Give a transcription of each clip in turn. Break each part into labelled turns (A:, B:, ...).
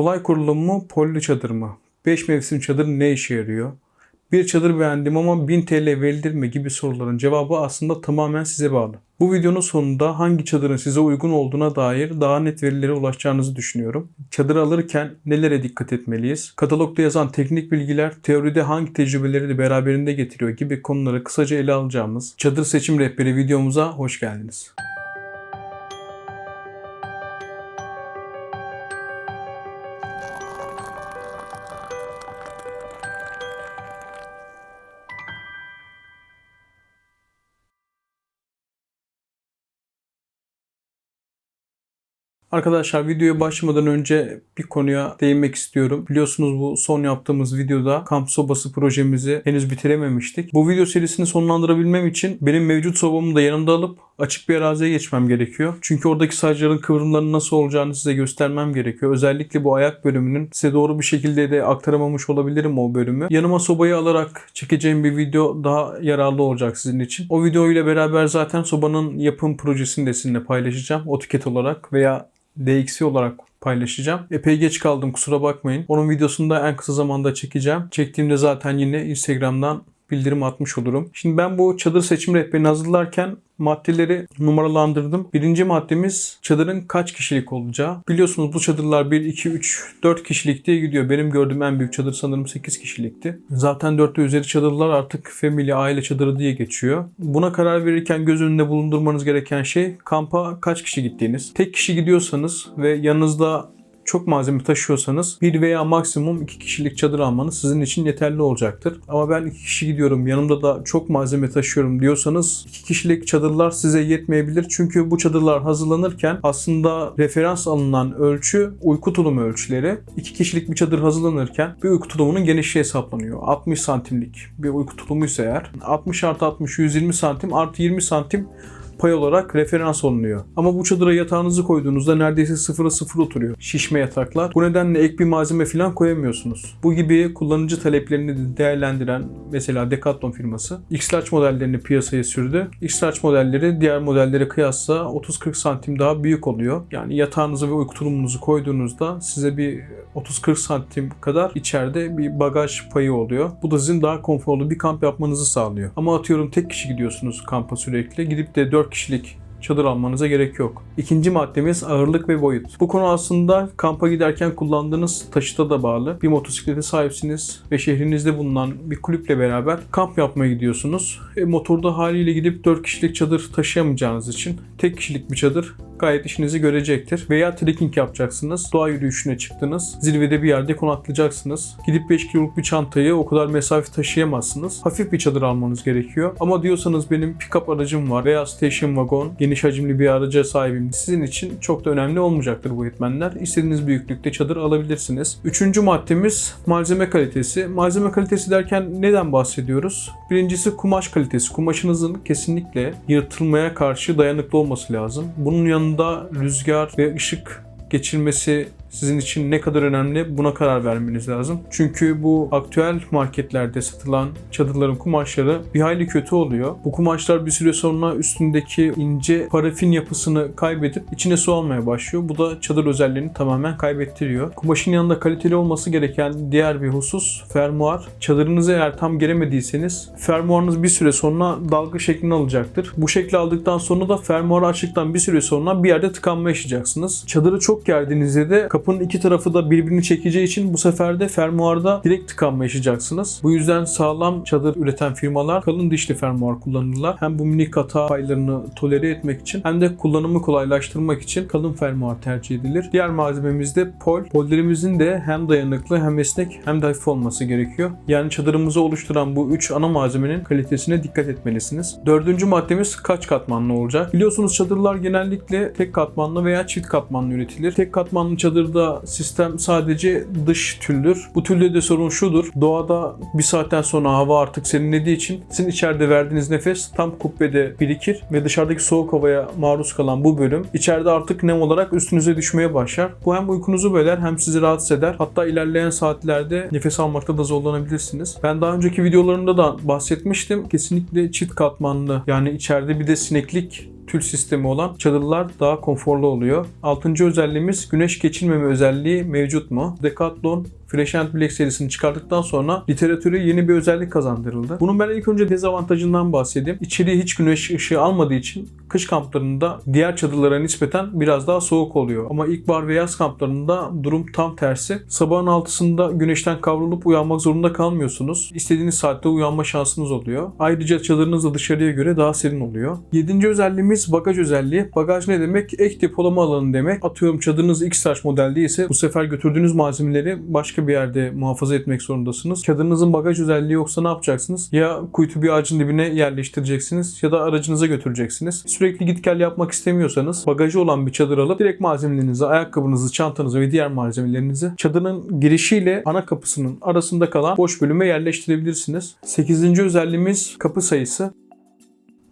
A: Kolay kurulum mu, polli çadır mı? 5 mevsim çadır ne işe yarıyor? Bir çadır beğendim ama 1000 TL verilir mi gibi soruların cevabı aslında tamamen size bağlı. Bu videonun sonunda hangi çadırın size uygun olduğuna dair daha net verilere ulaşacağınızı düşünüyorum. Çadır alırken nelere dikkat etmeliyiz? Katalogda yazan teknik bilgiler teoride hangi tecrübeleri de beraberinde getiriyor gibi konuları kısaca ele alacağımız Çadır Seçim Rehberi videomuza hoş geldiniz. Arkadaşlar videoya başlamadan önce bir konuya değinmek istiyorum. Biliyorsunuz bu son yaptığımız videoda kamp sobası projemizi henüz bitirememiştik. Bu video serisini sonlandırabilmem için benim mevcut sobamı da yanımda alıp açık bir araziye geçmem gerekiyor. Çünkü oradaki saçların kıvrımlarının nasıl olacağını size göstermem gerekiyor. Özellikle bu ayak bölümünün size doğru bir şekilde de aktaramamış olabilirim o bölümü. Yanıma sobayı alarak çekeceğim bir video daha yararlı olacak sizin için. O video ile beraber zaten sobanın yapım projesini de sizinle paylaşacağım. AutoCAD olarak veya DX'i olarak paylaşacağım. Epey geç kaldım kusura bakmayın. Onun videosunu da en kısa zamanda çekeceğim. Çektiğimde zaten yine Instagram'dan bildirim atmış olurum. Şimdi ben bu çadır seçim rehberini hazırlarken maddeleri numaralandırdım. Birinci maddemiz çadırın kaç kişilik olacağı. Biliyorsunuz bu çadırlar 1, 2, 3, 4 kişilik diye gidiyor. Benim gördüğüm en büyük çadır sanırım 8 kişilikti. Zaten 4 ve üzeri çadırlar artık family, aile çadırı diye geçiyor. Buna karar verirken göz önünde bulundurmanız gereken şey kampa kaç kişi gittiğiniz. Tek kişi gidiyorsanız ve yanınızda çok malzeme taşıyorsanız bir veya maksimum iki kişilik çadır almanız sizin için yeterli olacaktır. Ama ben iki kişi gidiyorum yanımda da çok malzeme taşıyorum diyorsanız iki kişilik çadırlar size yetmeyebilir. Çünkü bu çadırlar hazırlanırken aslında referans alınan ölçü uyku tulumu ölçüleri. İki kişilik bir çadır hazırlanırken bir uyku tulumunun genişliği hesaplanıyor. 60 santimlik bir uyku tulumuysa eğer 60 artı 60 120 santim artı 20 santim pay olarak referans olunuyor. Ama bu çadıra yatağınızı koyduğunuzda neredeyse sıfıra sıfır oturuyor. Şişme yataklar. Bu nedenle ek bir malzeme falan koyamıyorsunuz. Bu gibi kullanıcı taleplerini de değerlendiren mesela Decathlon firması X-Large modellerini piyasaya sürdü. X-Large modelleri diğer modellere kıyasla 30-40 santim daha büyük oluyor. Yani yatağınızı ve uyku tulumunuzu koyduğunuzda size bir 30-40 santim kadar içeride bir bagaj payı oluyor. Bu da sizin daha konforlu bir kamp yapmanızı sağlıyor. Ama atıyorum tek kişi gidiyorsunuz kampa sürekli. Gidip de 4 kişilik çadır almanıza gerek yok. İkinci maddemiz ağırlık ve boyut. Bu konu aslında kampa giderken kullandığınız taşıta da bağlı. Bir motosiklete sahipsiniz ve şehrinizde bulunan bir kulüple beraber kamp yapmaya gidiyorsunuz. E, motorda haliyle gidip 4 kişilik çadır taşıyamayacağınız için tek kişilik bir çadır gayet işinizi görecektir. Veya trekking yapacaksınız. Doğa yürüyüşüne çıktınız. Zirvede bir yerde konaklayacaksınız. Gidip 5 kiloluk bir çantayı o kadar mesafe taşıyamazsınız. Hafif bir çadır almanız gerekiyor. Ama diyorsanız benim pick-up aracım var veya station wagon, geniş hacimli bir araca sahibim. Sizin için çok da önemli olmayacaktır bu etmenler. İstediğiniz büyüklükte çadır alabilirsiniz. Üçüncü maddemiz malzeme kalitesi. Malzeme kalitesi derken neden bahsediyoruz? Birincisi kumaş kalitesi. Kumaşınızın kesinlikle yırtılmaya karşı dayanıklı olması lazım. Bunun yanında rüzgar ve ışık geçirmesi sizin için ne kadar önemli buna karar vermeniz lazım. Çünkü bu aktüel marketlerde satılan çadırların kumaşları bir hayli kötü oluyor. Bu kumaşlar bir süre sonra üstündeki ince parafin yapısını kaybedip içine su almaya başlıyor. Bu da çadır özelliğini tamamen kaybettiriyor. Kumaşın yanında kaliteli olması gereken diğer bir husus fermuar. Çadırınızı eğer tam geremediyseniz fermuarınız bir süre sonra dalga şeklini alacaktır. Bu şekli aldıktan sonra da fermuarı açtıktan bir süre sonra bir yerde tıkanma yaşayacaksınız. Çadırı çok gerdiğinizde de kapının iki tarafı da birbirini çekeceği için bu sefer de fermuarda direkt tıkanma yaşayacaksınız. Bu yüzden sağlam çadır üreten firmalar kalın dişli fermuar kullanırlar. Hem bu minik hata paylarını tolere etmek için hem de kullanımı kolaylaştırmak için kalın fermuar tercih edilir. Diğer malzememiz de pol. Pollerimizin de hem dayanıklı hem esnek hem de hafif olması gerekiyor. Yani çadırımızı oluşturan bu üç ana malzemenin kalitesine dikkat etmelisiniz. Dördüncü maddemiz kaç katmanlı olacak? Biliyorsunuz çadırlar genellikle tek katmanlı veya çift katmanlı üretilir. Tek katmanlı çadır Burada sistem sadece dış tüldür. Bu tülde de sorun şudur. Doğada bir saatten sonra hava artık serinlediği için sizin içeride verdiğiniz nefes tam kubbede birikir ve dışarıdaki soğuk havaya maruz kalan bu bölüm içeride artık nem olarak üstünüze düşmeye başlar. Bu hem uykunuzu böler hem sizi rahatsız eder. Hatta ilerleyen saatlerde nefes almakta da zorlanabilirsiniz. Ben daha önceki videolarımda da bahsetmiştim. Kesinlikle çift katmanlı yani içeride bir de sineklik tül sistemi olan çadırlar daha konforlu oluyor. Altıncı özelliğimiz güneş geçirmeme özelliği mevcut mu? Decathlon Fresh and Black serisini çıkardıktan sonra literatüre yeni bir özellik kazandırıldı. Bunun ben ilk önce dezavantajından bahsedeyim. İçeriye hiç güneş ışığı almadığı için kış kamplarında diğer çadırlara nispeten biraz daha soğuk oluyor. Ama ilkbahar ve yaz kamplarında durum tam tersi. Sabahın altısında güneşten kavrulup uyanmak zorunda kalmıyorsunuz. İstediğiniz saatte uyanma şansınız oluyor. Ayrıca çadırınız da dışarıya göre daha serin oluyor. Yedinci özelliğimiz bagaj özelliği. Bagaj ne demek? Ek depolama alanı demek. Atıyorum çadırınız X-Large model değilse bu sefer götürdüğünüz malzemeleri başka bir yerde muhafaza etmek zorundasınız. Çadırınızın bagaj özelliği yoksa ne yapacaksınız? Ya kuytu bir ağacın dibine yerleştireceksiniz ya da aracınıza götüreceksiniz. Sürekli git gel yapmak istemiyorsanız bagajı olan bir çadır alıp direkt malzemelerinizi, ayakkabınızı, çantanızı ve diğer malzemelerinizi çadırın girişiyle ana kapısının arasında kalan boş bölüme yerleştirebilirsiniz. 8. özelliğimiz kapı sayısı.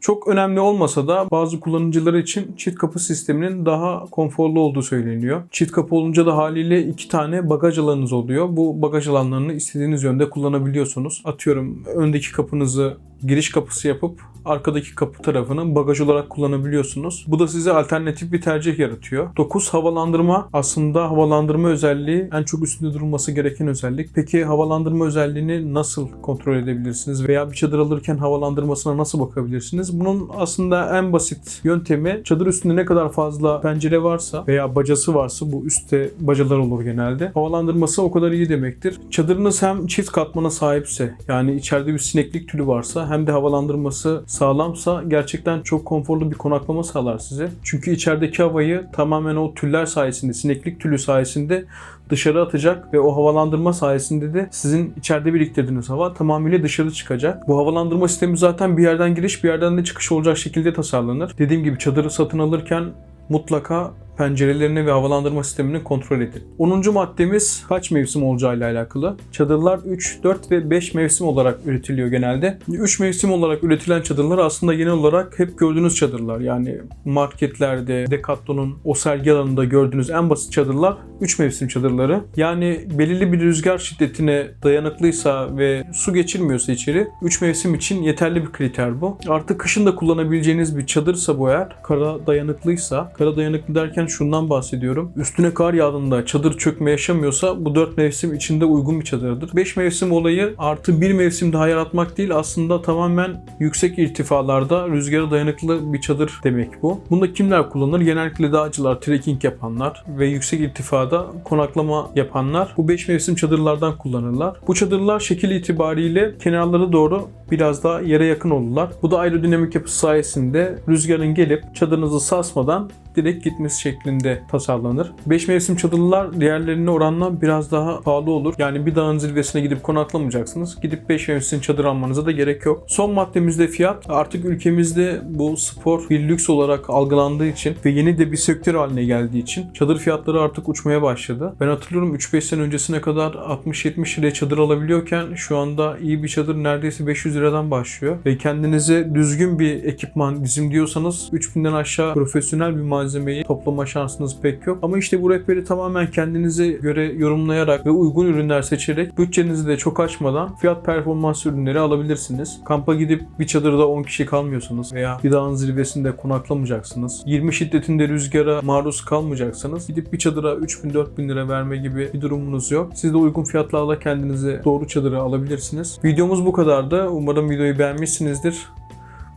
A: Çok önemli olmasa da bazı kullanıcılar için çift kapı sisteminin daha konforlu olduğu söyleniyor. Çift kapı olunca da haliyle iki tane bagaj alanınız oluyor. Bu bagaj alanlarını istediğiniz yönde kullanabiliyorsunuz. Atıyorum öndeki kapınızı giriş kapısı yapıp arkadaki kapı tarafını bagaj olarak kullanabiliyorsunuz. Bu da size alternatif bir tercih yaratıyor. 9 havalandırma aslında havalandırma özelliği en çok üstünde durulması gereken özellik. Peki havalandırma özelliğini nasıl kontrol edebilirsiniz veya bir çadır alırken havalandırmasına nasıl bakabilirsiniz? Bunun aslında en basit yöntemi çadır üstünde ne kadar fazla pencere varsa veya bacası varsa bu üstte bacalar olur genelde. Havalandırması o kadar iyi demektir. Çadırınız hem çift katmana sahipse yani içeride bir sineklik tülü varsa hem de havalandırması sağlamsa gerçekten çok konforlu bir konaklama sağlar size. Çünkü içerideki havayı tamamen o tüller sayesinde, sineklik tülü sayesinde dışarı atacak ve o havalandırma sayesinde de sizin içeride biriktirdiğiniz hava tamamıyla dışarı çıkacak. Bu havalandırma sistemi zaten bir yerden giriş bir yerden de çıkış olacak şekilde tasarlanır. Dediğim gibi çadırı satın alırken mutlaka pencerelerini ve havalandırma sistemini kontrol edin. 10. maddemiz kaç mevsim olacağıyla alakalı. Çadırlar 3, 4 ve 5 mevsim olarak üretiliyor genelde. 3 mevsim olarak üretilen çadırlar aslında genel olarak hep gördüğünüz çadırlar. Yani marketlerde, Decathlon'un o sergi alanında gördüğünüz en basit çadırlar 3 mevsim çadırları. Yani belirli bir rüzgar şiddetine dayanıklıysa ve su geçirmiyorsa içeri 3 mevsim için yeterli bir kriter bu. Artık kışın da kullanabileceğiniz bir çadırsa bu eğer kara dayanıklıysa, kara dayanıklı derken şundan bahsediyorum. Üstüne kar yağdığında çadır çökme yaşamıyorsa bu 4 mevsim içinde uygun bir çadırdır. 5 mevsim olayı artı bir mevsim daha yaratmak değil aslında tamamen yüksek irtifalarda rüzgara dayanıklı bir çadır demek bu. Bunda kimler kullanır? Genellikle dağcılar, trekking yapanlar ve yüksek irtifada konaklama yapanlar bu 5 mevsim çadırlardan kullanırlar. Bu çadırlar şekil itibariyle kenarları doğru biraz daha yere yakın olurlar. Bu da aerodinamik yapısı sayesinde rüzgarın gelip çadırınızı sarsmadan direkt gitmesi şeklinde tasarlanır. 5 mevsim çadırlar diğerlerine oranla biraz daha pahalı olur. Yani bir dağın zirvesine gidip konaklamayacaksınız. Gidip 5 mevsim çadır almanıza da gerek yok. Son maddemizde fiyat. Artık ülkemizde bu spor bir lüks olarak algılandığı için ve yeni de bir sektör haline geldiği için çadır fiyatları artık uçmaya başladı. Ben hatırlıyorum 3-5 sene öncesine kadar 60-70 liraya çadır alabiliyorken şu anda iyi bir çadır neredeyse 500 liradan başlıyor. Ve kendinize düzgün bir ekipman bizim diyorsanız 3000'den aşağı profesyonel bir malzemeyi toplama şansınız pek yok. Ama işte bu rehberi tamamen kendinize göre yorumlayarak ve uygun ürünler seçerek bütçenizi de çok açmadan fiyat performans ürünleri alabilirsiniz. Kampa gidip bir çadırda 10 kişi kalmıyorsunuz veya bir dağın zirvesinde konaklamayacaksınız. 20 şiddetinde rüzgara maruz kalmayacaksınız. Gidip bir çadıra 3000-4000 lira verme gibi bir durumunuz yok. Siz de uygun fiyatlarla kendinize doğru çadırı alabilirsiniz. Videomuz bu kadardı. Umarım videoyu beğenmişsinizdir.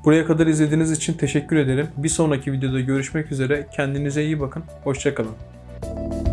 A: Buraya kadar izlediğiniz için teşekkür ederim. Bir sonraki videoda görüşmek üzere. Kendinize iyi bakın. Hoşçakalın.